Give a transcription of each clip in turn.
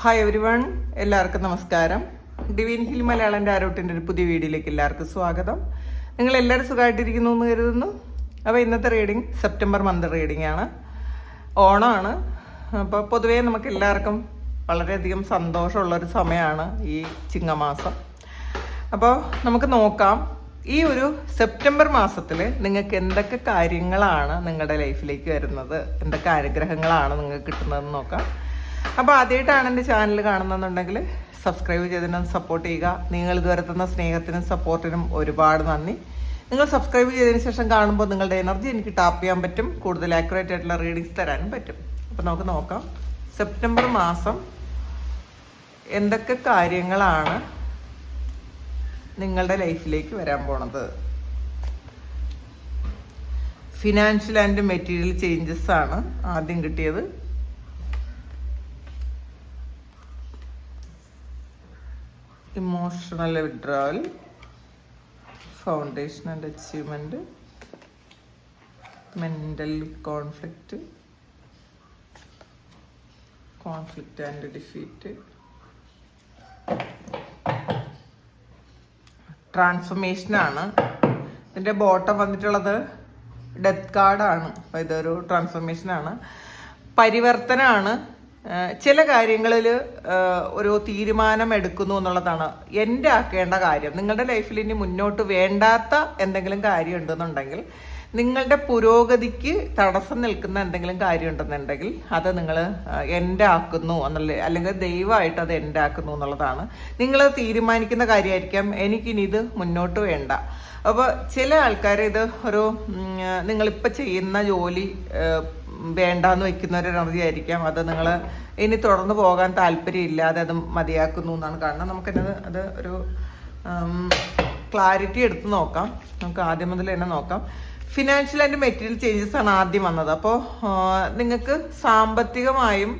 Hi every one എല്ലാവർക്കും നമസ്കാരം. Divine hill മലയാളന്റെ ആരോട്ടിന്റെ ഒരു പുതിയ വീഡിയോയിലേക്ക് എല്ലാവർക്കും സ്വാഗതം. നിങ്ങൾ എല്ലാവരും സുഖമായിട്ടിരിക്കുന്നു എന്ന് കരുതുന്നു. അപ്പോൾ ഇന്നത്തെ റീഡിങ് സെപ്റ്റംബർ മന്ത് റീഡിംഗ് ആണ്. ഓണമാണ് അപ്പോൾ പൊതുവേ നമുക്ക് എല്ലാവർക്കും വളരെയധികം സന്തോഷമുള്ളൊരു സമയമാണ് ഈ ചിങ്ങമാസം. അപ്പോൾ നമുക്ക് നോക്കാം. ഈ ഒരു സെപ്റ്റംബർ മാസത്തിൽ നിങ്ങൾക്ക് എന്തൊക്കെ കാര്യങ്ങളാണ് നിങ്ങളുടെ ലൈഫിലേക്ക് വരുന്നത്? എന്തൊക്കെ അനുഗ്രഹങ്ങളാണ് നിങ്ങൾക്ക് കിട്ടുന്നതെന്ന് നോക്കാം. അപ്പോൾ ആദ്യമായിട്ടാണ് എന്റെ ചാനൽ കാണുന്നതെന്നുണ്ടെങ്കിൽ സബ്സ്ക്രൈബ് ചെയ്തതിനും സപ്പോർട്ട് ചെയ്യുക. നിങ്ങൾ ഇതുവരെ സ്നേഹത്തിനും സപ്പോർട്ടിനും ഒരുപാട് നന്ദി. നിങ്ങൾ സബ്സ്ക്രൈബ് ചെയ്തതിന് ശേഷം കാണുമ്പോൾ നിങ്ങളുടെ എനർജി എനിക്ക് ടാപ്പ് ചെയ്യാൻ പറ്റും. കൂടുതൽ ആക്യുറേറ്റ് ആയിട്ടുള്ള റീഡിങ്സ് തരാനും പറ്റും. അപ്പോൾ നമുക്ക് നോക്കാം. സെപ്റ്റംബർ മാസം എന്തൊക്കെ കാര്യങ്ങളാണ് നിങ്ങളുടെ ലൈഫിലേക്ക് വരാൻ പോണത്? ഫിനാൻഷ്യൽ ആൻഡ് മെറ്റീരിയൽ ചേഞ്ചസ് ആണ് ആദ്യം കിട്ടിയത്. Emotional withdrawal foundation and achievement mental conflict conflict and defeat ട്രാൻസ്ഫർമേഷനാണ് ഇതിന്റെ ബോട്ടം വന്നിട്ടുള്ളത് ഡെത്ത് കാർഡാണ് അപ്പോൾ ഇതൊരു ട്രാൻസ്ഫർമേഷനാണ് പരിവർത്തനമാണ് ചില കാര്യങ്ങളിൽ ഒരു തീരുമാനം എടുക്കുന്നു എന്നുള്ളതാണ് എന്റെ ആക്കേണ്ട കാര്യം. നിങ്ങളുടെ ലൈഫിൽ ഇനി മുന്നോട്ട് വേണ്ടാത്ത എന്തെങ്കിലും കാര്യം ഉണ്ടെന്നുണ്ടെങ്കിൽ നിങ്ങളുടെ പുരോഗതിക്ക് തടസ്സം നിൽക്കുന്ന എന്തെങ്കിലും കാര്യം ഉണ്ടെന്നുണ്ടെങ്കിൽ അത് നിങ്ങൾ എന്റെ ആക്കുന്നു എന്നുള്ള അല്ലെങ്കിൽ ദൈവമായിട്ട് അത് എന്റെ ആക്കുന്നു എന്നുള്ളതാണ്. നിങ്ങൾ തീരുമാനിക്കുന്ന കാര്യമായിരിക്കാം. എനിക്കിനി ഇത് മുന്നോട്ട് വേണ്ട. അപ്പോൾ ചില ആൾക്കാർ ഇത് ഒരു നിങ്ങളിപ്പോൾ ചെയ്യുന്ന ജോലി വേണ്ടാന്ന് വെക്കുന്ന ഒരു എനർജി ആയിരിക്കാം. അത് നിങ്ങൾ ഇനി തുടർന്ന് പോകാൻ താല്പര്യമില്ലാതെ അത് മതിയാക്കുന്നു എന്നാണ് കാരണം. നമുക്കത് അത് ഒരു ക്ലാരിറ്റി എടുത്ത് നോക്കാം. നമുക്ക് ആദ്യം മുതൽ തന്നെ നോക്കാം. ഫിനാൻഷ്യൽ ആൻഡ് മെറ്റീരിയൽ ചേഞ്ചസ് ആണ് ആദ്യം വന്നത്. അപ്പോൾ നിങ്ങൾക്ക് സാമ്പത്തികമായും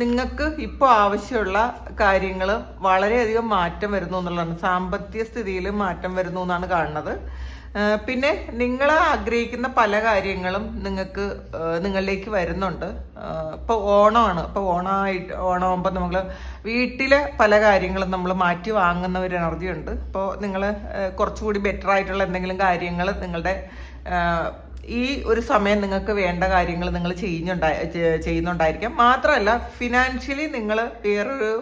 നിങ്ങൾക്ക് ഇപ്പോൾ ആവശ്യമുള്ള കാര്യങ്ങൾ വളരെയധികം മാറ്റം വരുന്നു എന്നുള്ളതാണ്. സാമ്പത്തിക സ്ഥിതിയിൽ മാറ്റം വരുന്നു എന്നാണ് കാണുന്നത്. പിന്നെ നിങ്ങൾ ആഗ്രഹിക്കുന്ന പല കാര്യങ്ങളും നിങ്ങൾക്ക് നിങ്ങളിലേക്ക് വരുന്നുണ്ട്. ഇപ്പോൾ ഓണമാണ്. ഇപ്പോൾ ഓണമായിട്ട് ഓണമാകുമ്പോൾ നമ്മൾ വീട്ടിലെ പല കാര്യങ്ങളും നമ്മൾ മാറ്റി വാങ്ങുന്ന ഒരു എനർജി ഉണ്ട്. അപ്പോൾ നിങ്ങൾ കുറച്ചുകൂടി ബെറ്റർ ആയിട്ടുള്ള എന്തെങ്കിലും കാര്യങ്ങൾ നിങ്ങളുടെ ഈ ഒരു സമയം നിങ്ങൾക്ക് വേണ്ട കാര്യങ്ങൾ നിങ്ങൾ ചെയ്യുന്നുണ്ടായി ചെയ്യുന്നുണ്ടായിരിക്കാം. മാത്രമല്ല ഫിനാൻഷ്യലി നിങ്ങൾ വേറൊരു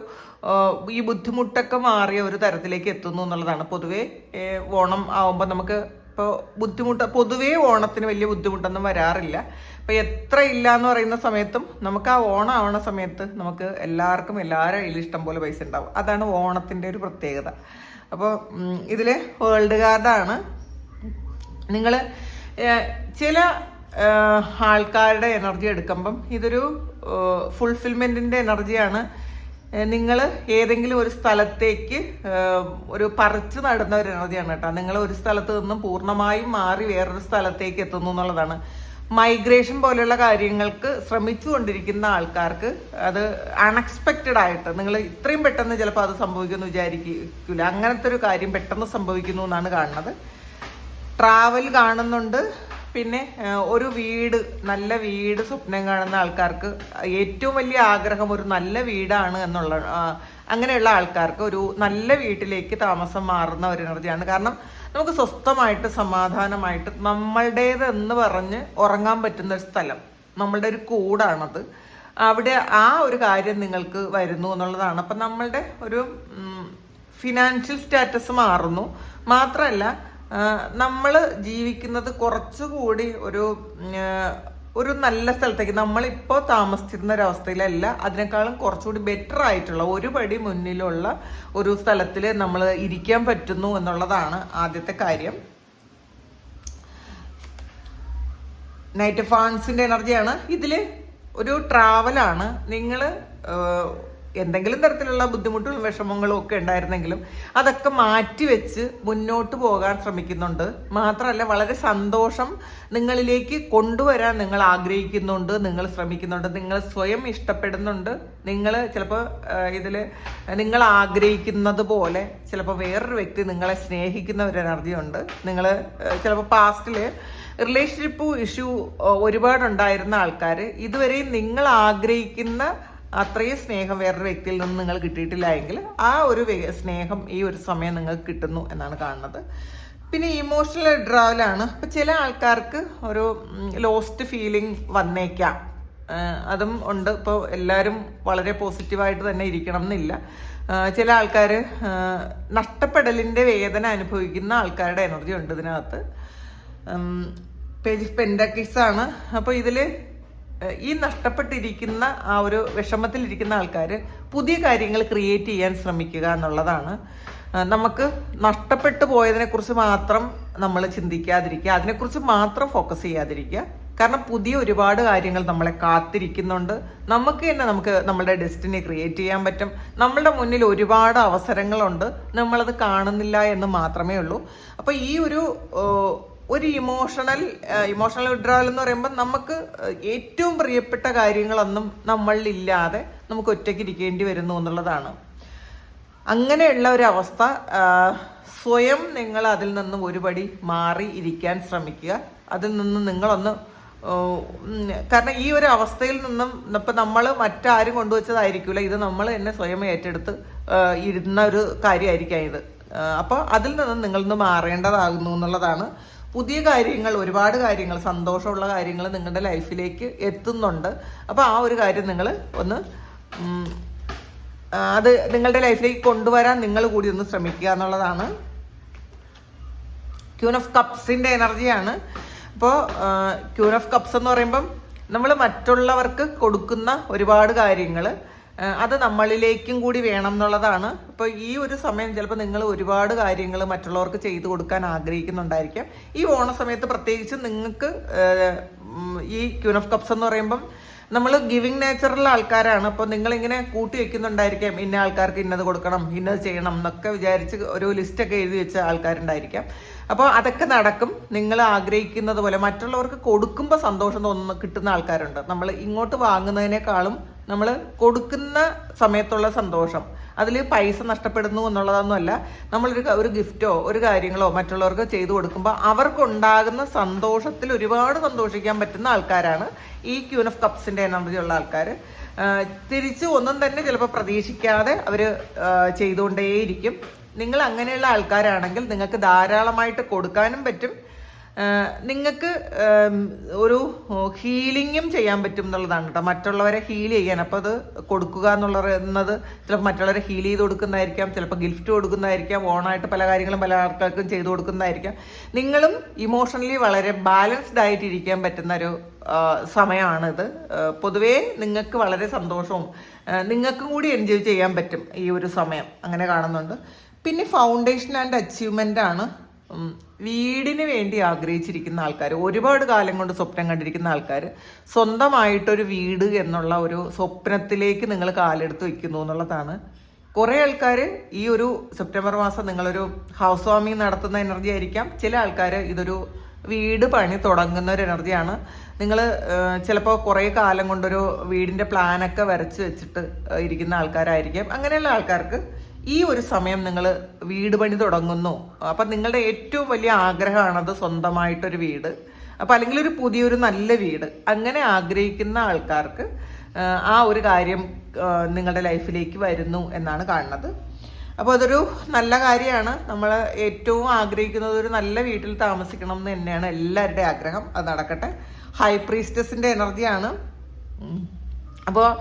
ഈ ബുദ്ധിമുട്ടൊക്കെ മാറിയ ഒരു തരത്തിലേക്ക് എത്തുന്നു എന്നുള്ളതാണ്. പൊതുവേ ഓണം ആവുമ്പോൾ നമുക്ക് ഇപ്പോൾ ബുദ്ധിമുട്ട് പൊതുവേ ഓണത്തിന് വലിയ ബുദ്ധിമുട്ടൊന്നും വരാറില്ല. അപ്പോൾ എത്ര ഇല്ല എന്ന് പറയുന്ന സമയത്തും നമുക്ക് ആ ഓണം ആവണ സമയത്ത് നമുക്ക് എല്ലാവർക്കും എല്ലാവരുടെ കയ്യിലും ഇഷ്ടം പോലെ പൈസ ഉണ്ടാവും. അതാണ് ഓണത്തിന്റെ ഒരു പ്രത്യേകത. അപ്പോൾ ഇതിൽ വേൾഡ് കാർഡാണ്. നിങ്ങൾ ചില ആൾക്കാരുടെ എനർജി എടുക്കുമ്പം ഇതൊരു ഫുൾഫിൽമെന്റിന്റെ എനർജിയാണ് നിങ്ങൾ ഏതെങ്കിലും ഒരു സ്ഥലത്തേക്ക് ഒരു പറിച്ച് നടന്ന ഒരു എനർജിയാണ് കേട്ടോ. നിങ്ങൾ ഒരു സ്ഥലത്ത് നിന്നും പൂർണമായും മാറി വേറൊരു സ്ഥലത്തേക്ക് എത്തുന്നു എന്നുള്ളതാണ്. മൈഗ്രേഷൻ പോലെയുള്ള കാര്യങ്ങൾക്ക് ശ്രമിച്ചുകൊണ്ടിരിക്കുന്ന ആൾക്കാർക്ക് അത് അൺഎക്സ്പെക്റ്റഡ് ആയിട്ട് നിങ്ങൾ ഇത്രയും പെട്ടെന്ന് ചിലപ്പോൾ അത് സംഭവിക്കുമെന്ന് വിചാരിക്കില്ല. അങ്ങനത്തെ ഒരു കാര്യം പെട്ടെന്ന് സംഭവിക്കുന്നു എന്നാണ് കാണുന്നത്. ട്രാവൽ കാണുന്നുണ്ട്. പിന്നെ ഒരു വീട് നല്ല വീട് സ്വപ്നം കാണുന്ന ആൾക്കാർക്ക് ഏറ്റവും വലിയ ആഗ്രഹം ഒരു നല്ല വീടാണ് എന്നുള്ള അങ്ങനെയുള്ള ആൾക്കാർക്ക് ഒരു നല്ല വീട്ടിലേക്ക് താമസം മാറുന്ന ഒരു എനർജിയാണ്. കാരണം നമുക്ക് സ്വസ്ഥമായിട്ട് സമാധാനമായിട്ട് നമ്മളുടേതെന്ന് പറഞ്ഞ് ഉറങ്ങാൻ പറ്റുന്ന ഒരു സ്ഥലം നമ്മളുടെ ഒരു കൂടാണത്. അവിടെ ആ ഒരു കാര്യം നിങ്ങൾക്ക് വരുന്നു എന്നുള്ളതാണ്. അപ്പം നമ്മളുടെ ഒരു ഫിനാൻഷ്യൽ സ്റ്റാറ്റസ് മാറുന്നു. മാത്രമല്ല നമ്മൾ ജീവിക്കുന്നത് കുറച്ചുകൂടി ഒരു ഒരു നല്ല സ്ഥലത്തേക്ക്. നമ്മളിപ്പോൾ താമസിച്ചിരുന്ന ഒരവസ്ഥയിലല്ല അതിനേക്കാളും കുറച്ചുകൂടി ബെറ്റർ ആയിട്ടുള്ള ഒരു പടി മുന്നിലുള്ള ഒരു സ്ഥലത്തിൽ നമ്മൾ ഇരിക്കാൻ പറ്റുന്നു എന്നുള്ളതാണ് ആദ്യത്തെ കാര്യം. നൈറ്റ് ഫാൻസിന്റെ എനർജിയാണ് ഇതിൽ ഒരു ട്രാവലാണ് നിങ്ങൾ എന്തെങ്കിലും തരത്തിലുള്ള ബുദ്ധിമുട്ടുകളും വിഷമങ്ങളും ഒക്കെ ഉണ്ടായിരുന്നെങ്കിലും അതൊക്കെ മാറ്റിവെച്ച് മുന്നോട്ട് പോകാൻ ശ്രമിക്കുന്നുണ്ട്. മാത്രമല്ല വളരെ സന്തോഷം നിങ്ങളിലേക്ക് കൊണ്ടുവരാൻ നിങ്ങൾ ആഗ്രഹിക്കുന്നുണ്ട് നിങ്ങൾ ശ്രമിക്കുന്നുണ്ട് നിങ്ങൾ സ്വയം ഇഷ്ടപ്പെടുന്നുണ്ട്. നിങ്ങൾ ചിലപ്പോൾ ഇതിൽ നിങ്ങൾ ആഗ്രഹിക്കുന്നത് പോലെ ചിലപ്പോൾ വേറൊരു വ്യക്തി നിങ്ങളെ സ്നേഹിക്കുന്ന ഒരു എനർജി ഉണ്ട്. നിങ്ങൾ ചിലപ്പോൾ പാസ്റ്റിൽ റിലേഷൻഷിപ്പ് ഇഷ്യൂ ഒരുപാടുണ്ടായിരുന്ന ആൾക്കാർ ഇതുവരെയും നിങ്ങൾ ആഗ്രഹിക്കുന്ന അത്രയും സ്നേഹം വേറൊരു വ്യക്തിയിൽ നിന്ന് നിങ്ങൾ കിട്ടിയിട്ടില്ല എങ്കിൽ ആ ഒരു സ്നേഹം ഈ ഒരു സമയം നിങ്ങൾക്ക് കിട്ടുന്നു എന്നാണ് കാണുന്നത്. പിന്നെ ഇമോഷണൽ ഡ്രാവലാണ് അപ്പം ചില ആൾക്കാർക്ക് ഒരു ലോസ്റ്റ് ഫീലിംഗ് വന്നേക്കാം. അതും ഉണ്ട്. ഇപ്പോൾ എല്ലാവരും വളരെ പോസിറ്റീവായിട്ട് തന്നെ ഇരിക്കണം എന്നില്ല. ചില ആൾക്കാർ നഷ്ടപ്പെടലിന്റെ വേദന അനുഭവിക്കുന്ന ആൾക്കാരുടെ എനർജി ഉണ്ട് ഇതിനകത്ത്. പേജ് പെൻഡക്കിൾസ് ആണ്. അപ്പോൾ ഇതിൽ ഈ നഷ്ടപ്പെട്ടിരിക്കുന്ന ആ ഒരു വിഷമത്തിലിരിക്കുന്ന ആൾക്കാർ പുതിയ കാര്യങ്ങൾ ക്രിയേറ്റ് ചെയ്യാൻ ശ്രമിക്കുക എന്നുള്ളതാണ്. നമുക്ക് നഷ്ടപ്പെട്ടു പോയതിനെക്കുറിച്ച് മാത്രം നമ്മൾ ചിന്തിക്കാതിരിക്കുക അതിനെക്കുറിച്ച് മാത്രം ഫോക്കസ് ചെയ്യാതിരിക്കുക. കാരണം പുതിയ ഒരുപാട് കാര്യങ്ങൾ നമ്മളെ കാത്തിരിക്കുന്നുണ്ട്. നമുക്ക് തന്നെ നമുക്ക് നമ്മുടെ ഡെസ്റ്റിനി ക്രിയേറ്റ് ചെയ്യാൻ പറ്റും. നമ്മളുടെ മുന്നിൽ ഒരുപാട് അവസരങ്ങളുണ്ട്. നമ്മളത് കാണുന്നില്ല എന്ന് മാത്രമേ ഉള്ളൂ. അപ്പോൾ ഈ ഒരു ഒരു ഇമോഷണൽ ഇമോഷണൽ വിഡ്രോവൽ എന്ന് പറയുമ്പോൾ നമുക്ക് ഏറ്റവും പ്രിയപ്പെട്ട കാര്യങ്ങളൊന്നും നമ്മളിലില്ലാതെ നമുക്ക് ഒറ്റയ്ക്ക് ഇരിക്കേണ്ടി വരുന്നു എന്നുള്ളതാണ്. അങ്ങനെയുള്ള ഒരു അവസ്ഥ സ്വയം നിങ്ങൾ അതിൽ നിന്നും ഒരുപടി മാറി ഇരിക്കാൻ ശ്രമിക്കുക. അതിൽ നിന്ന് നിങ്ങളൊന്ന് കാരണം ഈ ഒരു അവസ്ഥയിൽ നിന്നും ഇപ്പം നമ്മൾ മറ്റാരും കൊണ്ടുവച്ചതായിരിക്കില്ല ഇത് നമ്മൾ തന്നെ സ്വയം ഏറ്റെടുത്ത് ഇരുന്ന ഒരു കാര്യമായിരിക്കാം ഇത്. അപ്പോൾ അതിൽ നിന്നും നിങ്ങളൊന്ന് മാറേണ്ടതാകുന്നു എന്നുള്ളതാണ് പുതിയ കാര്യങ്ങൾ ഒരുപാട് കാര്യങ്ങൾ സന്തോഷമുള്ള കാര്യങ്ങൾ നിങ്ങളുടെ ലൈഫിലേക്ക് എത്തുന്നുണ്ട്. അപ്പോൾ ആ ഒരു കാര്യം നിങ്ങൾ ഒന്ന് അത് നിങ്ങളുടെ ലൈഫിലേക്ക് കൊണ്ടുവരാൻ നിങ്ങൾ കൂടി ഒന്ന് ശ്രമിക്കുക എന്നുള്ളതാണ്. ക്യൂൺ ഓഫ് കപ്സിന്റെ എനർജിയാണ്. അപ്പോൾ ക്യൂൺ ഓഫ് കപ്സ് എന്ന് പറയുമ്പം നമ്മൾ മറ്റുള്ളവർക്ക് കൊടുക്കുന്ന ഒരുപാട് കാര്യങ്ങൾ. അത് നമ്മളിലേക്കും കൂടി വേണം എന്നുള്ളതാണ്. ഇപ്പോൾ ഈ ഒരു സമയം ചിലപ്പോൾ നിങ്ങൾ ഒരുപാട് കാര്യങ്ങൾ മറ്റുള്ളവർക്ക് ചെയ്തു കൊടുക്കാൻ ആഗ്രഹിക്കുന്നുണ്ടായിരിക്കാം. ഈ ഓണ സമയത്ത് പ്രത്യേകിച്ച് നിങ്ങൾക്ക് ഈ ക്യൂൻ ഓഫ് കപ്സ് എന്ന് പറയുമ്പം നമ്മൾ ഗിവിങ് നേച്ചറുള്ള ആൾക്കാരാണ്. അപ്പോൾ നിങ്ങളിങ്ങനെ കൂട്ടി വെക്കുന്നുണ്ടായിരിക്കാം. ഇന്ന ആൾക്കാർക്ക് ഇന്നത് കൊടുക്കണം ഇന്നത് ചെയ്യണം എന്നൊക്കെ വിചാരിച്ച് ഒരു ലിസ്റ്റൊക്കെ എഴുതി വെച്ച ആൾക്കാരുണ്ടായിരിക്കാം. അപ്പോൾ അതൊക്കെ നടക്കും. നിങ്ങൾ ആഗ്രഹിക്കുന്നത് പോലെ മറ്റുള്ളവർക്ക് കൊടുക്കുമ്പോൾ സന്തോഷം തോന്നുന്ന കിട്ടുന്ന ആൾക്കാരുണ്ട്. നമ്മൾ ഇങ്ങോട്ട് വാങ്ങുന്നതിനേക്കാളും നമ്മൾ കൊടുക്കുന്ന സമയത്തുള്ള സന്തോഷം. അതിൽ പൈസ നഷ്ടപ്പെടുന്നു എന്നുള്ളതൊന്നുമല്ല. നമ്മളൊരു ഒരു ഗിഫ്റ്റോ ഒരു കാര്യങ്ങളോ മറ്റുള്ളവർക്ക് ചെയ്തു കൊടുക്കുമ്പോൾ അവർക്കുണ്ടാകുന്ന സന്തോഷത്തിൽ ഒരുപാട് സന്തോഷിക്കാൻ പറ്റുന്ന ആൾക്കാരാണ് ഈ ക്യൂൻ ഓഫ് കപ്സിന്റെ എനർജി ഉള്ള ആൾക്കാർ തിരിച്ച് ഒന്നും തന്നെ ചിലപ്പോൾ പ്രതീക്ഷിക്കാതെ അവർ ചെയ്തുകൊണ്ടേയിരിക്കും. നിങ്ങൾ അങ്ങനെയുള്ള ആൾക്കാരാണെങ്കിൽ നിങ്ങൾക്ക് ധാരാളമായിട്ട് കൊടുക്കാനും പറ്റും. നിങ്ങൾക്ക് ഒരു ഹീലിങ്ങും ചെയ്യാൻ പറ്റും എന്നുള്ളതാണ് കേട്ടോ. മറ്റുള്ളവരെ ഹീൽ ചെയ്യാൻ. അപ്പോൾ അത് കൊടുക്കുക എന്നുള്ളത് ചിലപ്പോൾ മറ്റുള്ളവരെ ഹീൽ ചെയ്ത് കൊടുക്കുന്നതായിരിക്കാം ചിലപ്പോൾ ഗിഫ്റ്റ് കൊടുക്കുന്നതായിരിക്കാം ഓണായിട്ട് പല കാര്യങ്ങളും പല ആൾക്കാർക്കും ചെയ്തു കൊടുക്കുന്നതായിരിക്കാം. നിങ്ങളും ഇമോഷണലി വളരെ ബാലൻസ്ഡ് ആയിട്ട് ഇരിക്കാൻ പറ്റുന്ന ഒരു സമയമാണിത്. പൊതുവേ നിങ്ങൾക്ക് വളരെ സന്തോഷവും നിങ്ങൾക്കും കൂടി എൻജോയ് ചെയ്യാൻ പറ്റും ഈ ഒരു സമയം. അങ്ങനെ കാണുന്നുണ്ട്. പിന്നെ ഫൗണ്ടേഷൻ ആൻഡ് അച്ചീവ്മെന്റ് ആണ് വീടിന് വേണ്ടി ആഗ്രഹിച്ചിരിക്കുന്ന ആൾക്കാർ ഒരുപാട് കാലം കൊണ്ട് സ്വപ്നം കണ്ടിരിക്കുന്ന ആൾക്കാർ സ്വന്തമായിട്ടൊരു വീട് എന്നുള്ള ഒരു സ്വപ്നത്തിലേക്ക് നിങ്ങൾ കാലെടുത്ത് വയ്ക്കുന്നു എന്നുള്ളതാണ്. കുറേ ആൾക്കാർ ഈ ഒരു സെപ്റ്റംബർ മാസം നിങ്ങളൊരു ഹൗസ് വാമിങ് നടത്തുന്ന എനർജി ആയിരിക്കാം. ചില ആൾക്കാർ ഇതൊരു വീട് പണി തുടങ്ങുന്ന ഒരു എനർജിയാണ് നിങ്ങൾ ചിലപ്പോൾ കുറേ കാലം കൊണ്ടൊരു വീടിന്റെ പ്ലാനൊക്കെ വരച്ച് വെച്ചിട്ട് ഇരിക്കുന്ന ആൾക്കാരായിരിക്കാം. അങ്ങനെയുള്ള ആൾക്കാർക്ക് ഈ ഒരു സമയം നിങ്ങൾ വീട് പണി തുടങ്ങുന്നു. അപ്പം നിങ്ങളുടെ ഏറ്റവും വലിയ ആഗ്രഹമാണത് സ്വന്തമായിട്ടൊരു വീട്. അപ്പം അല്ലെങ്കിൽ ഒരു പുതിയൊരു നല്ല വീട്. അങ്ങനെ ആഗ്രഹിക്കുന്ന ആൾക്കാർക്ക് ആ, ഒരു കാര്യം നിങ്ങളുടെ ലൈഫിലേക്ക് വരുന്നു എന്നാണ് കാണുന്നത്. അപ്പോൾ അതൊരു നല്ല കാര്യമാണ്. നമ്മൾ ഏറ്റവും ആഗ്രഹിക്കുന്നത് ഒരു നല്ല വീട്ടിൽ താമസിക്കണം എന്ന് തന്നെയാണ് എല്ലാവരുടെയും ആഗ്രഹം. അത് നടക്കട്ടെ. ഹൈ പ്രീസ്റ്റസിന്റെ എനർജിയാണ് അപ്പോൾ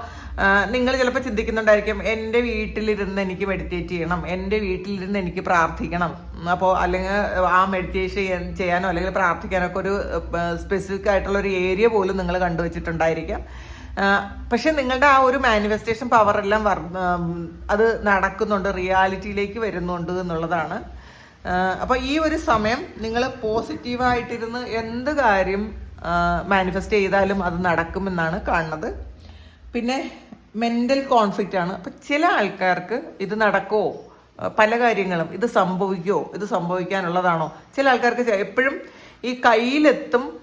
നിങ്ങൾ ചിലപ്പോൾ ചിന്തിക്കുന്നുണ്ടായിരിക്കും എന്റെ വീട്ടിലിരുന്ന് എനിക്ക് മെഡിറ്റേറ്റ് ചെയ്യണം എന്റെ വീട്ടിലിരുന്ന് എനിക്ക് പ്രാർത്ഥിക്കണം. അപ്പോൾ അല്ലെങ്കിൽ ആ മെഡിറ്റേഷൻ ചെയ്യാനോ അല്ലെങ്കിൽ പ്രാർത്ഥിക്കാനോ ഒക്കെ ഒരു സ്പെസിഫിക് ആയിട്ടുള്ള ഒരു ഏരിയ പോലും നിങ്ങൾ കണ്ടുവച്ചിട്ടുണ്ടായിരിക്കാം. പക്ഷെ നിങ്ങളുടെ ആ ഒരു മാനിഫെസ്റ്റേഷൻ പവർ എല്ലാം അത് നടക്കുന്നുണ്ട് റിയാലിറ്റിയിലേക്ക് വരുന്നുണ്ട് എന്നുള്ളതാണ്. അപ്പോൾ ഈ ഒരു സമയം നിങ്ങൾ പോസിറ്റീവായിട്ടിരുന്ന് എന്ത് കാര്യം മാനിഫെസ്റ്റ് ചെയ്താലും അത് നടക്കുമെന്നാണ് കാണുന്നത്. പിന്നെ മെന്റൽ കോൺഫ്ലിക്റ്റ് ആണ്. അപ്പം ചില ആൾക്കാർക്ക് ഇത് നടക്കുമോ പല കാര്യങ്ങളും ഇത് സംഭവിക്കുമോ ഇത് സംഭവിക്കാനുള്ളതാണോ? ചില ആൾക്കാർക്ക് എപ്പോഴും ഈ കയ്യിലെത്തും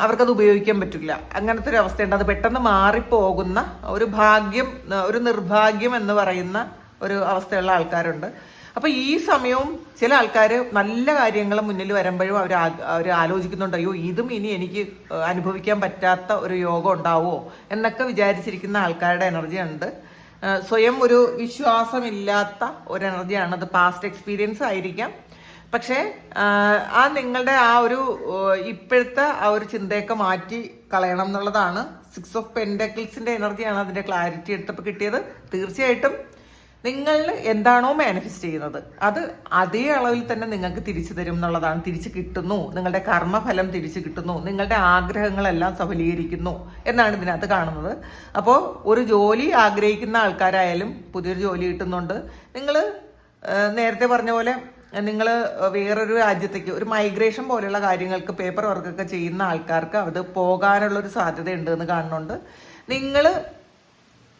അവർക്കത് ഉപയോഗിക്കാൻ പറ്റില്ല. അങ്ങനത്തെ ഒരു അവസ്ഥയുണ്ട്. അത് പെട്ടെന്ന് മാറിപ്പോകുന്ന ഒരു ഭാഗ്യം ഒരു നിർഭാഗ്യം എന്ന് പറയുന്ന ഒരു അവസ്ഥയുള്ള ആൾക്കാരുണ്ട്. അപ്പൊ ഈ സമയവും ചില ആൾക്കാർ നല്ല കാര്യങ്ങൾ മുന്നിൽ വരുമ്പോഴും അവർ അവർ ആലോചിക്കുന്നുണ്ട് അയ്യോ ഇതും ഇനി എനിക്ക് അനുഭവിക്കാൻ പറ്റാത്ത ഒരു യോഗം ഉണ്ടാവോ? എന്നൊക്കെ വിചാരിച്ചിരിക്കുന്ന ആൾക്കാരുടെ എനർജി ഉണ്ട്. സ്വയം ഒരു വിശ്വാസമില്ലാത്ത ഒരു എനർജിയാണ് അത് പാസ്റ്റ് എക്സ്പീരിയൻസ് ആയിരിക്കാം. പക്ഷേ ആ നിങ്ങളുടെ ആ ഒരു ഇപ്പോഴത്തെ ആ ഒരു ചിന്തയൊക്കെ മാറ്റി കളയണം എന്നുള്ളതാണ്. സിക്സ് ഓഫ് പെൻഡക്കിൾസിന്റെ എനർജിയാണ് അതിന്റെ ക്ലാരിറ്റി എടുത്തപ്പോൾ കിട്ടിയത്. തീർച്ചയായിട്ടും നിങ്ങൾ എന്താണോ മാനിഫെസ്റ്റ് ചെയ്യുന്നത്. അത് അതേ അളവിൽ തന്നെ നിങ്ങൾക്ക് തിരിച്ചു തരും എന്നുള്ളതാണ്. തിരിച്ചു കിട്ടുന്നു. നിങ്ങളുടെ കർമ്മഫലം തിരിച്ചു കിട്ടുന്നു. നിങ്ങളുടെ ആഗ്രഹങ്ങളെല്ലാം സഫലീകരിക്കുന്നു എന്നാണ് ഇതിനകത്ത് കാണുന്നത്. അപ്പോൾ ഒരു ജോലി ആഗ്രഹിക്കുന്ന ആൾക്കാരായാലും പുതിയൊരു ജോലി കിട്ടുന്നുണ്ട്. നിങ്ങൾ നേരത്തെ പറഞ്ഞ പോലെ നിങ്ങൾ വേറൊരു രാജ്യത്തേക്ക് ഒരു മൈഗ്രേഷൻ പോലെയുള്ള കാര്യങ്ങൾക്ക് പേപ്പർ വർക്കൊക്കെ ചെയ്യുന്ന ആൾക്കാർക്ക് അത് പോകാനുള്ളൊരു സാധ്യത ഉണ്ട് എന്ന് കാണുന്നുണ്ട്. നിങ്ങൾ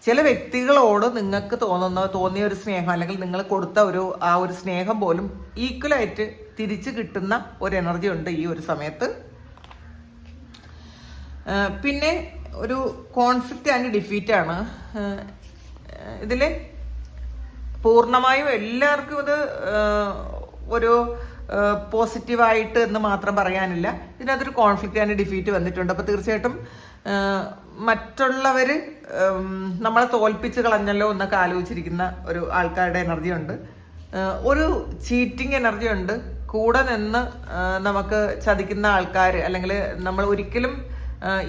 ചില വ്യക്തികളോട് നിങ്ങൾക്ക് തോന്നുന്ന തോന്നിയ ഒരു സ്നേഹം അല്ലെങ്കിൽ നിങ്ങൾ കൊടുത്ത ഒരു ആ ഒരു സ്നേഹം പോലും ഈക്വലായിട്ട് തിരിച്ചു കിട്ടുന്ന ഒരു എനർജി ഉണ്ട് ഈ ഒരു സമയത്ത്. പിന്നെ ഒരു കോൺഫ്ലിക്റ്റ് ആൻഡ് ഡിഫീറ്റ് ആണ്. ഇതിൽ പൂർണമായും എല്ലാവർക്കും ഇത് ഒരു പോസിറ്റീവായിട്ട് എന്ന് മാത്രം പറയാനില്ല. ഇതിനകത്തൊരു കോൺഫ്ലിക്റ്റ് ആൻഡ് ഡിഫീറ്റ് വന്നിട്ടുണ്ട്. അപ്പോൾ തീർച്ചയായിട്ടും ഉം, നമ്മളെ തോൽപ്പിച്ച് കളഞ്ഞല്ലോ എന്നൊക്കെ ആലോചിച്ചിരിക്കുന്ന ഒരു ആൾക്കാരുടെ എനർജി ഉണ്ട് ഒരു ചീറ്റിംഗ് എനർജി ഉണ്ട് കൂടെ നിന്ന് നമുക്ക് ചതിക്കുന്ന ആൾക്കാർ അല്ലെങ്കിൽ നമ്മൾ ഒരിക്കലും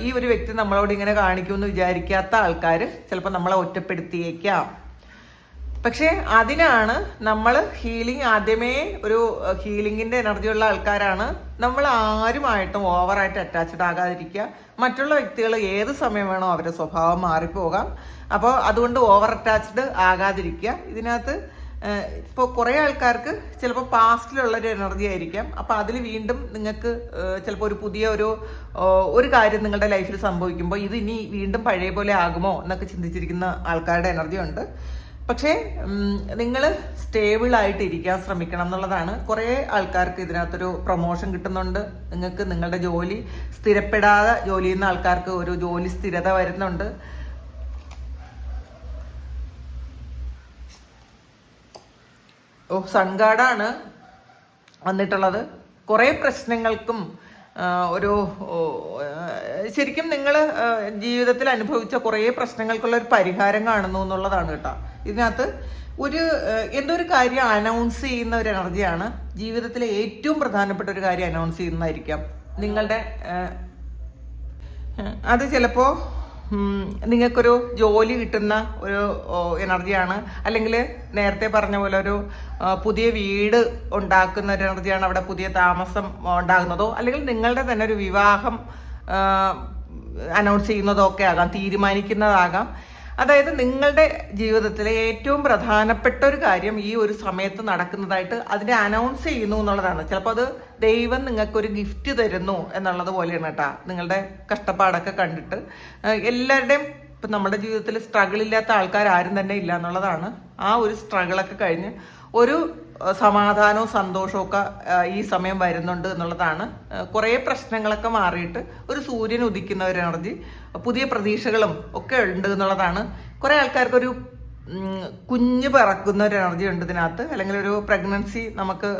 ഈ ഒരു വ്യക്തി നമ്മളോട് ഇങ്ങനെ കാണിക്കുമെന്ന് വിചാരിക്കാത്ത ആൾക്കാർ ചിലപ്പോൾ നമ്മളെ ഒറ്റപ്പെടുത്തിയേക്കാം. പക്ഷേ അതിനാണ് നമ്മൾ ഹീലിംഗ് ആദ്യമേ ഒരു ഹീലിംഗിന്റെ എനർജി ഉള്ള ആൾക്കാരാണ്. നമ്മൾ ആരുമായിട്ടും ഓവറായിട്ട് അറ്റാച്ച്ഡ് ആകാതിരിക്കുക. മറ്റുള്ള വ്യക്തികൾ ഏത് സമയം വേണോ അവരുടെ സ്വഭാവം മാറിപ്പോകാം. അപ്പോൾ അതുകൊണ്ട് ഓവർ അറ്റാച്ച്ഡ് ആകാതിരിക്കുക. ഇതിനകത്ത് ഇപ്പോൾ കുറേ ആൾക്കാർക്ക് ചിലപ്പോൾ പാസ്റ്റിലുള്ളൊരു എനർജി ആയിരിക്കാം. അപ്പോൾ അതിൽ വീണ്ടും നിങ്ങൾക്ക് ചിലപ്പോൾ ഒരു പുതിയ ഒരു ഒരു കാര്യം നിങ്ങളുടെ ലൈഫിൽ സംഭവിക്കുമ്പോൾ ഇത് ഇനി വീണ്ടും പഴയ പോലെ ആകുമോ എന്നൊക്കെ ചിന്തിച്ചിരിക്കുന്ന ആൾക്കാരുടെ എനർജി ഉണ്ട്. പക്ഷേ നിങ്ങൾ സ്റ്റേബിൾ ആയിട്ട് ഇരിക്കാൻ ശ്രമിക്കണം എന്നുള്ളതാണ്. കുറേ ആൾക്കാർക്ക് ഇതിനകത്തൊരു പ്രൊമോഷൻ കിട്ടുന്നുണ്ട്. നിങ്ങൾക്ക് നിങ്ങളുടെ ജോലി സ്ഥിരപ്പെടാതെ ജോലി ചെയ്യുന്ന ആൾക്കാർക്ക് ഒരു ജോലി സ്ഥിരത വരുന്നുണ്ട്. ഓ സൺഗാഡാണ് വന്നിട്ടുള്ളത്. കുറേ പ്രശ്നങ്ങൾക്കും ഒരു ശരിക്കും നിങ്ങൾ ജീവിതത്തിൽ അനുഭവിച്ച കുറേ പ്രശ്നങ്ങൾക്കുള്ള ഒരു പരിഹാരം കാണുന്നു എന്നുള്ളതാണ് കേട്ടോ. ഇതിനകത്ത് ഒരു എന്തോ ഒരു കാര്യം അനൗൺസ് ചെയ്യുന്ന ഒരു എനർജിയാണ്. ജീവിതത്തിലെ ഏറ്റവും പ്രധാനപ്പെട്ട ഒരു കാര്യം അനൗൺസ് ചെയ്യുന്നതായിരിക്കാം. നിങ്ങളുടെ അത് ചിലപ്പോ ഉം, നിങ്ങൾക്കൊരു ജോലി കിട്ടുന്ന ഒരു എനർജിയാണ്. അല്ലെങ്കിൽ നേരത്തെ പറഞ്ഞ പോലെ ഒരു പുതിയ വീട് ഉണ്ടാക്കുന്ന ഒരു എനർജിയാണ് അവിടെ പുതിയ താമസം ഉണ്ടാകുന്നതോ അല്ലെങ്കിൽ നിങ്ങളുടെ തന്നെ ഒരു വിവാഹം അനൗൺസ് ചെയ്യുന്നതോ ഒക്കെ ആകാം തീരുമാനിക്കുന്നതാകാം. അതായത് നിങ്ങളുടെ ജീവിതത്തിലെ ഏറ്റവും പ്രധാനപ്പെട്ട ഒരു കാര്യം ഈ ഒരു സമയത്ത് നടക്കുന്നതായിട്ട് അതിനെ അനൗൺസ് ചെയ്യുന്നു എന്നുള്ളതാണ്. ചിലപ്പോൾ അത് ദൈവം നിങ്ങൾക്ക് ഒരു ഗിഫ്റ്റ് തരുന്നു എന്നുള്ളത് പോലെയാണ് കേട്ടാ. നിങ്ങളുടെ കഷ്ടപ്പാടൊക്കെ കണ്ടിട്ട്. എല്ലാവരുടെയും ഇപ്പം നമ്മുടെ ജീവിതത്തിൽ സ്ട്രഗിൾ ഇല്ലാത്ത ആൾക്കാർ ആരും തന്നെ ഇല്ല എന്നുള്ളതാണ് ആ ഒരു സ്ട്രഗിളൊക്കെ കഴിഞ്ഞ് ഒരു സമാധാനവും സന്തോഷവും ഒക്കെ ഈ സമയം വരുന്നുണ്ട് എന്നുള്ളതാണ്. കുറേ പ്രശ്നങ്ങളൊക്കെ മാറിയിട്ട് ഒരു സൂര്യൻ ഉദിക്കുന്ന ഒരു എനർജി പുതിയ പ്രതീക്ഷകളും ഒക്കെ ഉണ്ട് എന്നുള്ളതാണ്. കുറേ ആൾക്കാർക്കൊരു കുഞ്ഞ് പിറക്കുന്ന ഒരു എനർജി ഉണ്ട് ഇതിനകത്ത്. അല്ലെങ്കിൽ ഒരു പ്രഗ്നൻസി നമുക്ക്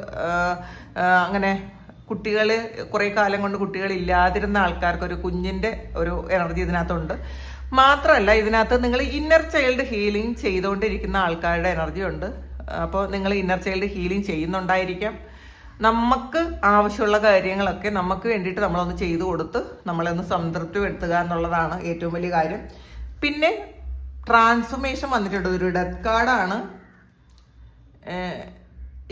അങ്ങനെ കുട്ടികൾ കുറേ കാലം കൊണ്ട് കുട്ടികൾ ഇല്ലാതിരുന്ന ആൾക്കാർക്ക് ഒരു കുഞ്ഞിന്റെ ഒരു എനർജി ഇതിനകത്തുണ്ട്. മാത്രമല്ല ഇതിനകത്ത് നിങ്ങൾ ഇന്നർ ചൈൽഡ് ഹീലിംഗ് ചെയ്തുകൊണ്ടിരിക്കുന്ന ആൾക്കാരുടെ എനർജി ഉണ്ട്. അപ്പോൾ നിങ്ങൾ ഇന്നർ ചൈൽഡ് ഹീലിംഗ് ചെയ്യുന്നുണ്ടായിരിക്കാം. നമുക്ക് ആവശ്യമുള്ള കാര്യങ്ങളൊക്കെ നമുക്ക് വേണ്ടിയിട്ട് നമ്മളൊന്ന് ചെയ്തു കൊടുത്ത് നമ്മളൊന്ന് സംതൃപ്തി വരുത്തുക എന്നുള്ളതാണ് ഏറ്റവും വലിയ കാര്യം. പിന്നെ ട്രാൻസ്ഫോർമേഷൻ വന്നിട്ടുണ്ട്. ഒരു ഡെത്ത് കാർഡാണ്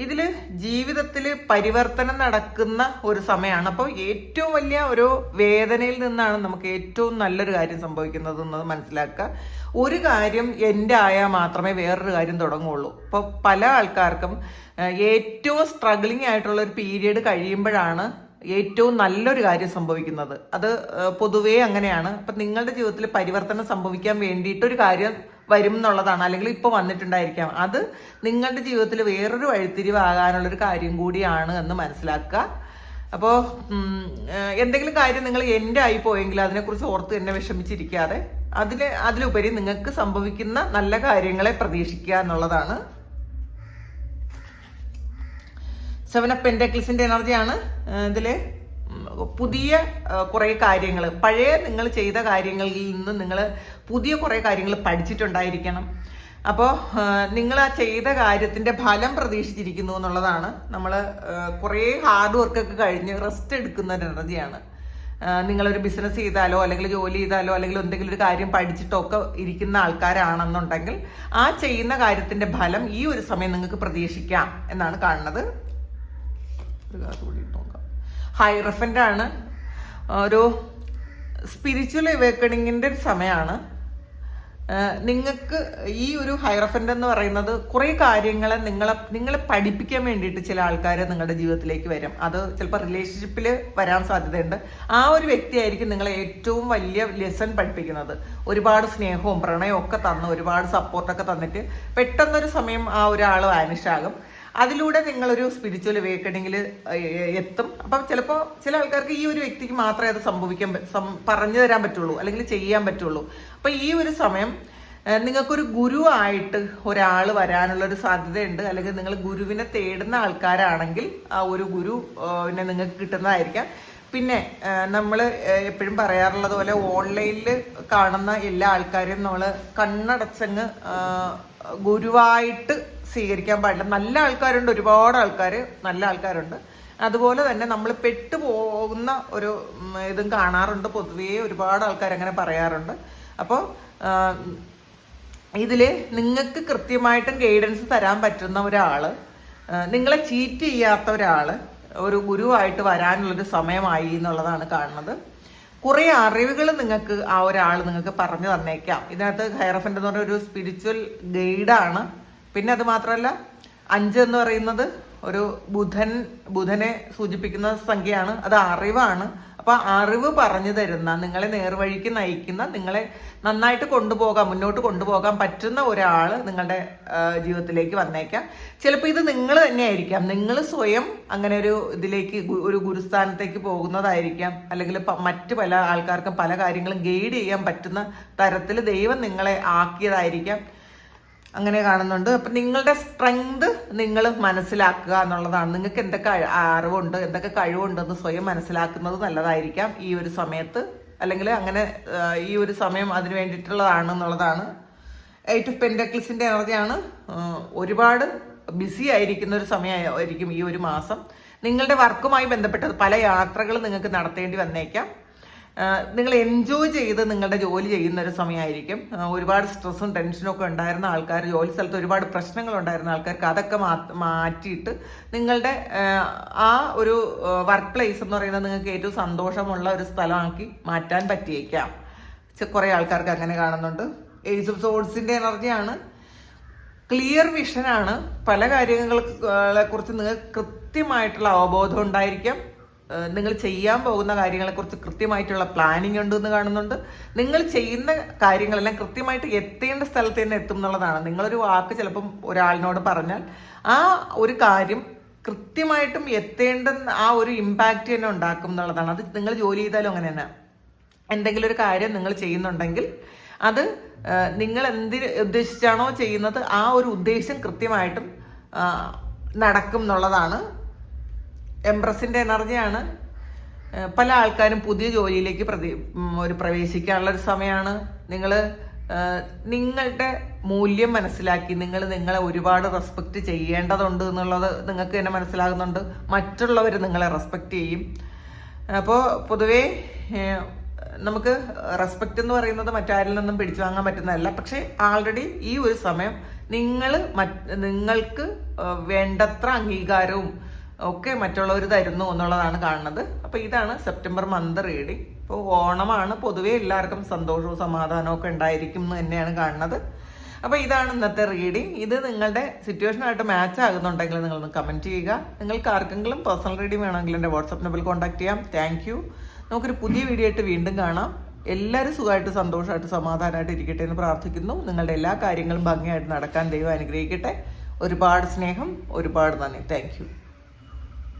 ഇതിൽ ജീവിതത്തിൽ പരിവർത്തനം നടക്കുന്ന ഒരു സമയമാണ് അപ്പോൾ ഏറ്റവും വലിയ ഒരു വേദനയിൽ നിന്നാണ് നമുക്ക് ഏറ്റവും നല്ലൊരു കാര്യം സംഭവിക്കുന്നത് എന്നത് മനസ്സിലാക്കുക. ഒരു കാര്യം എന്റെ ആയാൽ മാത്രമേ വേറൊരു കാര്യം തുടങ്ങുള്ളൂ. ഇപ്പോൾ പല ആൾക്കാർക്കും ഏറ്റവും സ്ട്രഗ്ലിംഗ് ആയിട്ടുള്ള ഒരു പീരീഡ് കഴിയുമ്പോഴാണ് ഏറ്റവും നല്ലൊരു കാര്യം സംഭവിക്കുന്നത്. അത് പൊതുവേ അങ്ങനെയാണ്. അപ്പം നിങ്ങളുടെ ജീവിതത്തിൽ പരിവർത്തനം സംഭവിക്കാൻ വേണ്ടിയിട്ടൊരു കാര്യം വരും എന്നുള്ളതാണ് അല്ലെങ്കിൽ ഇപ്പോൾ വന്നിട്ടുണ്ടായിരിക്കാം. അത് നിങ്ങളുടെ ജീവിതത്തിൽ വേറൊരു വഴിത്തിരിവാകാനുള്ളൊരു കാര്യം കൂടിയാണ് എന്ന് മനസ്സിലാക്കുക. അപ്പോൾ എന്തെങ്കിലും കാര്യം നിങ്ങൾ എന്റെ ആയി പോയെങ്കിൽ അതിനെക്കുറിച്ച് ഓർത്ത് തന്നെ വിഷമിച്ചിരിക്കാതെ അതിന് അതിലുപരി നിങ്ങൾക്ക് സംഭവിക്കുന്ന നല്ല കാര്യങ്ങളെ പ്രതീക്ഷിക്കുക എന്നുള്ളതാണ്. സെവൻ ഓഫ് പെൻഡക്ലിസിന്റെ എനർജിയാണ് ഇതിൽ. പുതിയ കുറേ കാര്യങ്ങൾ പഴയ നിങ്ങൾ ചെയ്ത കാര്യങ്ങളിൽ നിന്ന് നിങ്ങൾ പുതിയ കുറേ കാര്യങ്ങൾ പഠിച്ചിട്ടുണ്ടായിരിക്കണം. അപ്പോൾ നിങ്ങൾ ആ ചെയ്ത കാര്യത്തിന്റെ ഫലം പ്രതീക്ഷിച്ചിരിക്കുന്നു എന്നുള്ളതാണ് നമ്മൾ കുറേ ഹാർഡ് വർക്കൊക്കെ കഴിഞ്ഞ് റെസ്റ്റ് എടുക്കുന്ന ഒരു എനർജിയാണ്. നിങ്ങളൊരു ബിസിനസ് ചെയ്താലോ അല്ലെങ്കിൽ ജോലി ചെയ്താലോ അല്ലെങ്കിൽ എന്തെങ്കിലും ഒരു കാര്യം പഠിച്ചിട്ടോ ഒക്കെ ഇരിക്കുന്ന ആൾക്കാരാണെന്നുണ്ടെങ്കിൽ ആ ചെയ്യുന്ന കാര്യത്തിന്റെ ഫലം ഈ ഒരു സമയം നിങ്ങൾക്ക് പ്രതീക്ഷിക്കാം എന്നാണ് കാണുന്നത്. ഒരു കാര്യം കൂടി നോക്കാം. ഹൈറഫന്റ് ആണ്. ഒരു സ്പിരിച്വൽ അവേക്കണിങ്ങിന്റെ ഒരു സമയമാണ് നിങ്ങൾക്ക് ഈ ഒരു ഹൈറഫന്റ് എന്ന് പറയുന്നത് കുറേ കാര്യങ്ങളെ നിങ്ങളെ നിങ്ങളെ പഠിപ്പിക്കാൻ വേണ്ടിയിട്ട് ചില ആൾക്കാർ നിങ്ങളുടെ ജീവിതത്തിലേക്ക് വരും. അത് ചിലപ്പോൾ റിലേഷൻഷിപ്പിൽ വരാൻ സാധ്യതയുണ്ട്. ആ ഒരു വ്യക്തിയായിരിക്കും നിങ്ങളെ ഏറ്റവും വലിയ ലെസൺ പഠിപ്പിക്കുന്നത്. ഒരുപാട് സ്നേഹവും പ്രണയവും ഒക്കെ തന്ന് ഒരുപാട് സപ്പോർട്ടൊക്കെ തന്നിട്ട് പെട്ടെന്നൊരു സമയം ആ ഒരാൾ വാനിഷാകും അതിലൂടെ നിങ്ങളൊരു സ്പിരിച്വൽ വേക്കണിങ്ങിൽ എത്തും. അപ്പം ചിലപ്പോൾ ചില ആൾക്കാർക്ക് ഈ ഒരു വ്യക്തിക്ക് മാത്രമേ അത് സംഭവിക്കാൻ പറഞ്ഞു തരാൻ പറ്റുള്ളൂ അല്ലെങ്കിൽ ചെയ്യാൻ പറ്റുള്ളൂ. അപ്പം ഈ ഒരു സമയം നിങ്ങൾക്കൊരു ഗുരു ആയിട്ട് ഒരാൾ വരാനുള്ള ഒരു സാധ്യതയുണ്ട്. അല്ലെങ്കിൽ നിങ്ങൾ ഗുരുവിനെ തേടുന്ന ആൾക്കാരാണെങ്കിൽ ആ ഒരു ഗുരു പിന്നെ നിങ്ങൾക്ക് കിട്ടുന്നതായിരിക്കാം. പിന്നെ നമ്മൾ എപ്പോഴും പറയാറുള്ളത് പോലെ ഓൺലൈനിൽ കാണുന്ന എല്ലാ ആൾക്കാരെയും നമ്മൾ കണ്ണടച്ചങ്ങ് ഗുരുവായിട്ട് സ്വീകരിക്കാൻ പാടില്ല. നല്ല ആൾക്കാരുണ്ട് ഒരുപാട് ആൾക്കാർ നല്ല ആൾക്കാരുണ്ട്. അതുപോലെ തന്നെ നമ്മൾ പെട്ടുപോകുന്ന ഒരു ഇതും കാണാറുണ്ട്. പൊതുവേ ഒരുപാട് ആൾക്കാർ അങ്ങനെ പറയാറുണ്ട്. അപ്പോൾ ഇതിൽ നിങ്ങൾക്ക് കൃത്യമായിട്ടും ഗൈഡൻസ് തരാൻ പറ്റുന്ന ഒരാൾ നിങ്ങളെ ചീറ്റ് ചെയ്യാത്ത ഒരാൾ ഒരു ഗുരുവായിട്ട് വരാനുള്ളൊരു സമയമായി എന്നുള്ളതാണ് കാണുന്നത്. കുറേ അറിവുകൾ നിങ്ങൾക്ക് ആ ഒരാൾ നിങ്ങൾക്ക് പറഞ്ഞു തന്നേക്കാം. ഇതിനകത്ത് ഹൈറഫന്റ് എന്ന് പറഞ്ഞ ഒരു സ്പിരിച്വൽ ഗൈഡാണ് പിന്നെ അത് മാത്രമല്ല അഞ്ച് എന്ന് പറയുന്നത് ഒരു ബുധൻ ബുധനെ സൂചിപ്പിക്കുന്ന സംഖ്യയാണ്. അത് അറിവാണ്. അപ്പൊ അറിവ് പറഞ്ഞു തരുന്ന നിങ്ങളെ നേർവഴിക്ക് നയിക്കുന്ന നിങ്ങളെ നന്നായിട്ട് കൊണ്ടുപോകാം മുന്നോട്ട് കൊണ്ടുപോകാൻ പറ്റുന്ന ഒരാൾ നിങ്ങളുടെ ജീവിതത്തിലേക്ക് വന്നേക്കാം. ചിലപ്പോൾ ഇത് നിങ്ങൾ തന്നെയായിരിക്കാം. നിങ്ങൾ സ്വയം അങ്ങനെ ഒരു ഇതിലേക്ക് ഒരു ഗുരുസ്ഥാനത്തേക്ക് പോകുന്നതായിരിക്കാം. അല്ലെങ്കിൽ മറ്റ് പല ആൾക്കാർക്കും പല കാര്യങ്ങളും ഗൈഡ് ചെയ്യാൻ പറ്റുന്ന തരത്തിൽ ദൈവം നിങ്ങളെ ആക്കിയതായിരിക്കാം. അങ്ങനെ കാണുന്നുണ്ട്. അപ്പം നിങ്ങളുടെ സ്ട്രെങ്ത് നിങ്ങൾ മനസ്സിലാക്കുക എന്നുള്ളതാണ്. നിങ്ങൾക്ക് എന്തൊക്കെ അറിവുണ്ട് എന്തൊക്കെ കഴിവുണ്ടെന്ന് സ്വയം മനസ്സിലാക്കുന്നത് നല്ലതായിരിക്കാം. ഈ ഒരു സമയത്ത് അല്ലെങ്കിൽ അങ്ങനെ ഈ ഒരു സമയം അതിന് വേണ്ടിയിട്ടുള്ളതാണ് എന്നുള്ളതാണ്. എയ്റ്റ് ഓഫ് പെൻഡക്കിൾസിന്റെ എനർജിയാണ്. ഒരുപാട് ബിസി ആയിരിക്കുന്ന ഒരു സമയമായിരിക്കും ഈ ഒരു മാസം. നിങ്ങളുടെ വർക്കുമായി ബന്ധപ്പെട്ടത് പല യാത്രകൾ നിങ്ങൾക്ക് നടത്തേണ്ടി വന്നേക്കാം. നിങ്ങൾ എൻജോയ് ചെയ്ത് നിങ്ങളുടെ ജോലി ചെയ്യുന്ന ഒരു സമയമായിരിക്കും. ഒരുപാട് സ്ട്രെസ്സും ടെൻഷനും ഒക്കെ ഉണ്ടായിരുന്ന ആൾക്കാർ ജോലി സ്ഥലത്ത് ഒരുപാട് പ്രശ്നങ്ങൾ ഉണ്ടായിരുന്ന ആൾക്കാർക്ക് അതൊക്കെ മാറ്റിയിട്ട് നിങ്ങളുടെ ആ ഒരു വർക്ക് പ്ലേസ് എന്ന് പറയുന്നത് നിങ്ങൾക്ക് ഏറ്റവും സന്തോഷമുള്ള ഒരു സ്ഥലമാക്കി മാറ്റാൻ പറ്റിയേക്കാം. കുറെ ആൾക്കാർക്ക് അങ്ങനെ കാണുന്നുണ്ട്. ഏജ് ഓഫ് സോൾസിന്റെ എനർജിയാണ് ക്ലിയർ വിഷനാണ് പല കാര്യങ്ങളെ കുറിച്ച് നിങ്ങൾക്ക് കൃത്യമായിട്ടുള്ള അവബോധം ഉണ്ടായിരിക്കാം. നിങ്ങൾ ചെയ്യാൻ പോകുന്ന കാര്യങ്ങളെക്കുറിച്ച് കൃത്യമായിട്ടുള്ള പ്ലാനിങ് ഉണ്ട് എന്ന് കാണുന്നുണ്ട്. നിങ്ങൾ ചെയ്യുന്ന കാര്യങ്ങളെല്ലാം കൃത്യമായിട്ട് എത്തേണ്ട സ്ഥലത്ത് തന്നെ എത്തും എന്നുള്ളതാണ്. നിങ്ങളൊരു വാക്ക് ചിലപ്പം ഒരാളിനോട് പറഞ്ഞാൽ ആ ഒരു കാര്യം കൃത്യമായിട്ടും എത്തേണ്ട ആ ഒരു ഇമ്പാക്റ്റ് തന്നെ ഉണ്ടാക്കും എന്നുള്ളതാണ്. അത് നിങ്ങൾ ജോലി ചെയ്താലും അങ്ങനെ തന്നെ. എന്തെങ്കിലും ഒരു കാര്യം നിങ്ങൾ ചെയ്യുന്നുണ്ടെങ്കിൽ അത് നിങ്ങൾ എന്തിന് ഉദ്ദേശിച്ചാണോ ചെയ്യുന്നത് ആ ഒരു ഉദ്ദേശം കൃത്യമായിട്ടും നടക്കും എന്നുള്ളതാണ് എംപ്രസിന്റെ എനർജിയാണ്. പല ആൾക്കാരും പുതിയ ജോലിയിലേക്ക് പ്രതി ഒരു പ്രവേശിക്കാനുള്ള ഒരു സമയമാണ് നിങ്ങൾ നിങ്ങളുടെ മൂല്യം മനസ്സിലാക്കി നിങ്ങൾ നിങ്ങളെ ഒരുപാട് റെസ്പെക്ട് ചെയ്യേണ്ടതുണ്ട് എന്നുള്ളത് നിങ്ങൾക്ക് തന്നെ മനസ്സിലാകുന്നുണ്ട്. മറ്റുള്ളവർ നിങ്ങളെ റെസ്പെക്ട് ചെയ്യും. അപ്പോൾ പൊതുവേ നമുക്ക് റെസ്പെക്റ്റ് എന്ന് പറയുന്നത് മറ്റാരിൽ നിന്നും പിടിച്ചു വാങ്ങാൻ പറ്റുന്നതല്ല. പക്ഷെ ആൾറെഡി ഈ ഒരു സമയം നിങ്ങൾ നിങ്ങൾക്ക് വേണ്ടത്ര അംഗീകാരവും ഒക്കെ മറ്റുള്ളവർ തരുന്നു എന്നുള്ളതാണ് കാണുന്നത്. അപ്പോൾ ഇതാണ് സെപ്റ്റംബർ മന്ത് റീഡിങ് ഇപ്പോൾ ഓണമാണ് പൊതുവേ എല്ലാവർക്കും സന്തോഷവും സമാധാനവും ഒക്കെ ഉണ്ടായിരിക്കും എന്ന് തന്നെയാണ് കാണുന്നത്. അപ്പോൾ ഇതാണ് ഇന്നത്തെ റീഡിങ് ഇത് നിങ്ങളുടെ സിറ്റുവേഷനായിട്ട് മാച്ച് ആകുന്നുണ്ടെങ്കിൽ നിങ്ങളൊന്ന് കമന്റ് ചെയ്യുക. നിങ്ങൾക്ക് ആർക്കെങ്കിലും പേഴ്സണൽ റീഡിങ് വേണമെങ്കിൽ എന്റെ വാട്സപ്പ് നമ്പറിൽ കോൺടാക്ട് ചെയ്യാം. താങ്ക് യു നമുക്കൊരു പുതിയ വീഡിയോ ആയിട്ട് വീണ്ടും കാണാം. എല്ലാവരും സുഖമായിട്ട് സന്തോഷമായിട്ട് സമാധാനമായിട്ട് ഇരിക്കട്ടെ എന്ന് പ്രാർത്ഥിക്കുന്നു. നിങ്ങളുടെ എല്ലാ കാര്യങ്ങളും ഭംഗിയായിട്ട് നടക്കാൻ ദൈവം അനുഗ്രഹിക്കട്ടെ. ഒരുപാട് സ്നേഹം ഒരുപാട് നന്ദി. താങ്ക്